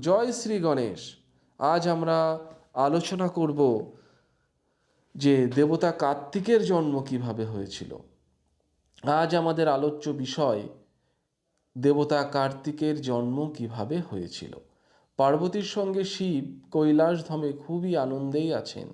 জয় শ্রী গণেশ, আজ আমরা আলোচনা করব যে দেবতা কার্তিকের জন্ম কীভাবে হয়েছিল। আজ আমাদের আলোচ্য বিষয়, দেবতা কার্তিকের জন্ম কীভাবে হয়েছিল। পার্বতীর সঙ্গে শিব কৈলাসধামে খুবই আনন্দেই আছেন।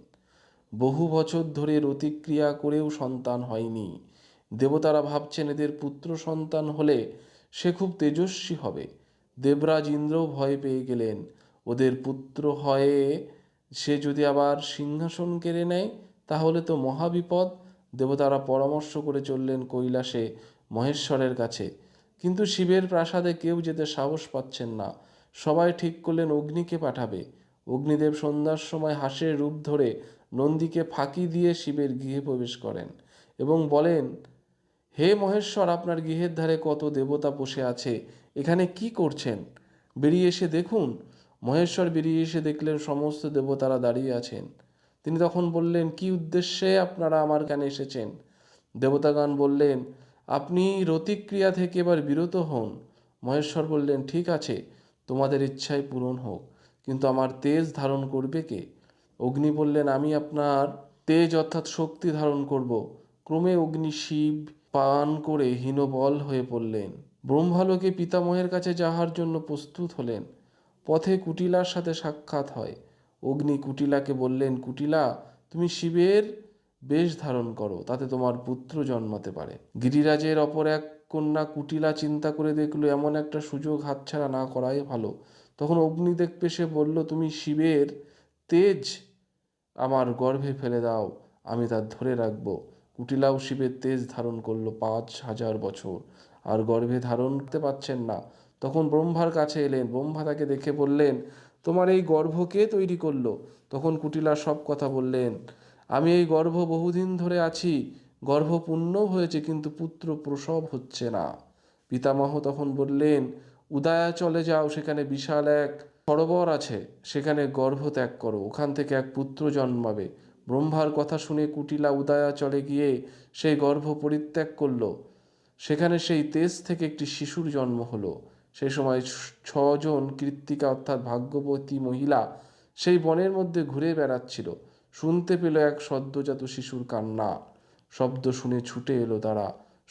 বহু বছর ধরে রতিক্রিয়া করেও সন্তান হয়নি। দেবতারা ভাবছেন এদের পুত্র সন্তান হলে সে খুব তেজস্বী হবে। দেবরাজ ইন্দ্রও ভয় পেয়ে গেলেন। ওদের পুত্র হয়ে সে যদি আবার সিংহাসন কেড়ে নেয়, তাহলে তো মহাবিপদ। দেবতারা পরামর্শ করে চললেন কৈলাসে মহেশ্বরের কাছে। কিন্তু শিবের প্রাসাদে কেউ যেতে সাহস পাচ্ছেন না। সবাই ঠিক করলেন অগ্নিকে পাঠাবে। অগ্নিদেব সন্ধ্যার সময় হাসের রূপ ধরে নন্দীকে ফাঁকি দিয়ে শিবের গৃহে প্রবেশ করেন এবং বলেন হে মহেশ্বর, আপনার গৃহের ধারে কত দেবতা বসে আছে, এখানে কি করছেন? বেরিয়ে এসে দেখুন, মহেশ্বর বেরিয়ে এসে দেখলেন সমস্ত দেবতারা দাঁড়িয়ে আছেন। তিনি তখন বললেন, কি উদ্দেশ্যে আপনারা আমার কানে এসেছেন? দেবতাগান বললেন, আপনি রতিক্রিয়া থেকে এবার বিরত হন। মহেশ্বর বললেন, ঠিক আছে, তোমাদের ইচ্ছাই পূরণ হোক, কিন্তু আমার তেজ ধারণ করবে কে? অগ্নি বললেন, আমি আপনার তেজ অর্থাৎ শক্তি ধারণ করব। ক্রমে অগ্নি শিব পান করে হীনবল হয়ে পড়লেন। ব্রহ্মালোকে পিতামহের কাছে যাহার জন্য প্রস্তুত হলেন, পথে কুটিলার সাথে সাক্ষাৎ হয়। অগ্নি কুটিলাকে বললেন, কুটিলা, তুমি শিবের বেশ ধারণ করো, তাতে তোমার পুত্র জন্মাতে পারে। গিরিরাজের অপর এক কন্যা কুটিলা চিন্তা করে দেখল, এমন একটা সুযোগ হাতছাড়া না করাই ভালো। তখন অগ্নি দেখবে সে বলল, তুমি শিবের তেজ আমার গর্ভে ফেলে দাও, আমি তা ধরে রাখব। কুটিলাও শিবের তেজ ধারণ করল পাঁচ হাজার বছর। আর গর্ভে ধারণ করতে পারছেন না। তখন ব্রহ্মার কাছে এলেন। ব্রহ্মা তাকে দেখে বললেন, তোমার এই গর্ভ কে তৈরি করল? তখন কুটিলা সব কথা বললেন, আমি এই গর্ভ বহুদিন ধরে আছি। গর্ভ পূর্ণ হয়েছে, কিন্তু পুত্র প্রসব হচ্ছে না। পিতামহ তখন বললেন, উদয়া চলে যাও, সেখানে বিশাল এক সরোবর আছে। সেখানে গর্ভ ত্যাগ করো। ওখান থেকে এক পুত্র জন্মাবে। ব্রহ্মার কথা শুনে কুটিলা উদয়া চলে গিয়ে সেই গর্ভ পরিত্যাগ করল। সেখানে সেই তেজ থেকে একটি শিশুর জন্ম হলো। সেই সময় ছজন কৃত্তিকা অর্থাৎ ভাগ্যবতী মহিলা সেই বনের মধ্যে ঘুরে বেড়াচ্ছিল। শুনতে পেল এক সদ্যজাত শিশুর কান্না। শব্দ শুনে ছুটে এলো তারা।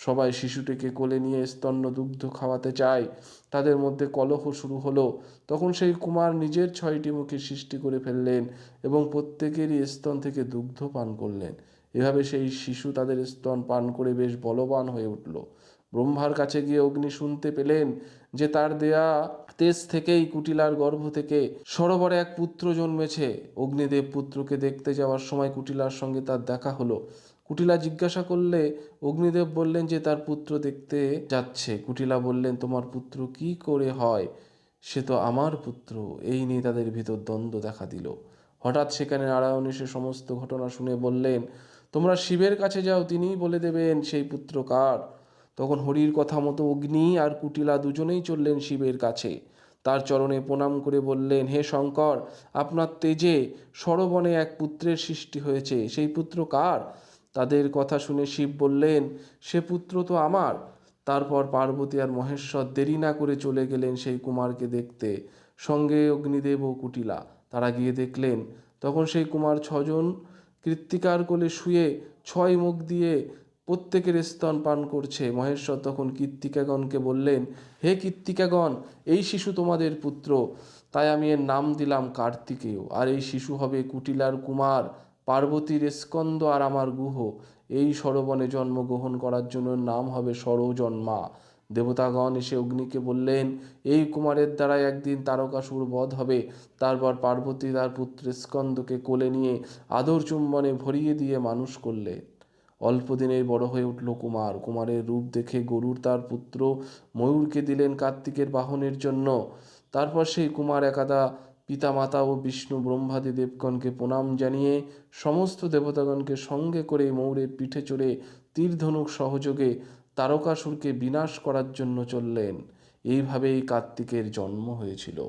সবাই শিশুটিকে কোলে নিয়ে স্তন্য দুগ্ধ খাওয়াতে চায়। তাদের মধ্যে কলহ শুরু হলো। তখন সেই কুমার নিজের ছয়টি মুখে সৃষ্টি করে ফেললেন এবং প্রত্যেকেরই স্তন থেকে দুগ্ধ পান করলেন। এভাবে সেই শিশু তাদের স্তন পান করে বেশ বলবান হয়ে উঠল। ব্রহ্মার কাছে গিয়ে অগ্নি শুনতে পেলেন যে তার দেয়া তেজ থেকেই কুটিলার গর্ভ থেকে সরোবরে এক পুত্র জন্মেছে। অগ্নিদেব পুত্রকে দেখতে যাওয়ার সময় কুটিলার সঙ্গে তার দেখা হলো। কুটিলা জিজ্ঞাসা করলে, অগ্নিদেব বললেন যে, তার পুত্র দেখতে যাচ্ছে। কুটিলা বললেন, তোমার পুত্র কি করে হয়? সে তো আমার পুত্র। এই নিয়ে তাদের ভিতর দ্বন্দ্ব দেখা দিল। হঠাৎ সেখানে নারায়ণ এসে সমস্ত ঘটনা শুনে বললেন, তোমরা শিবের কাছে যাও, তিনিই বলে দেবেন, সেই পুত্র কার? তখন হরির কথা মতো অগ্নি আর কুটিলা দুজনেই চললেন শিবের কাছে। তার চরণে প্রণাম করে বললেন, হে শঙ্কর, আপনার তেজে সরবনে এক পুত্রের সৃষ্টি হয়েছে। সেই পুত্র কার? তাদের কথা শুনে শিব বললেন, সে পুত্র তো আমার। তারপর পার্বতী আর মহেশ্বর দেরি না করে চলে গেলেন সেই কুমারকে দেখতে। সঙ্গে অগ্নিদেব ও কুটিলা তারা গিয়ে দেখলেন, তখন সেই কুমার ছজন কৃত্তিকার কোলে শুয়ে ছয় মুখ দিয়ে প্রত্যেকের স্তন পান করছে। মহেশ্বর তখন কীর্তিকাগণকে বললেন, হে কীর্তিকাগণ এই শিশু তোমাদের পুত্র। তাই আমি এর নাম দিলাম কার্তিকেয়, আর এই শিশু হবে কুটিলার কুমার পার্বতীর স্কন্দ আর আমার গুহ, এই সরবনে জন্মগ্রহণ করার জন্য নাম হবে সরজন্মা। দেবতাগণ এসে অগ্নিকে বললেন, এই কুমারের দ্বারা একদিন তারকাসুর বধ হবে। তারপর পার্বতী তার পুত্র স্কন্দকে কোলে নিয়ে আদর চুম্বনে ভরিয়ে দিয়ে মানুষ করলে অল্প দিনেই বড় হয়ে উঠল কুমার। কুমারের রূপ দেখে গরুর তার পুত্র ময়ূরকে দিলেন কার্তিকের বাহনের জন্য। তারপর সেই কুমার একাদা পিতামাতা ও বিষ্ণু ব্রহ্মাদি দেবগণকে প্রণাম জানিয়ে সমস্ত দেবতাগণকে সঙ্গে করে মৌরের পিঠে চড়ে তীরধনুক সহযোগে তারকাসুরকে বিনাশ করার জন্য চললেন। এইভাবেই কার্তিকের জন্ম হয়েছিল।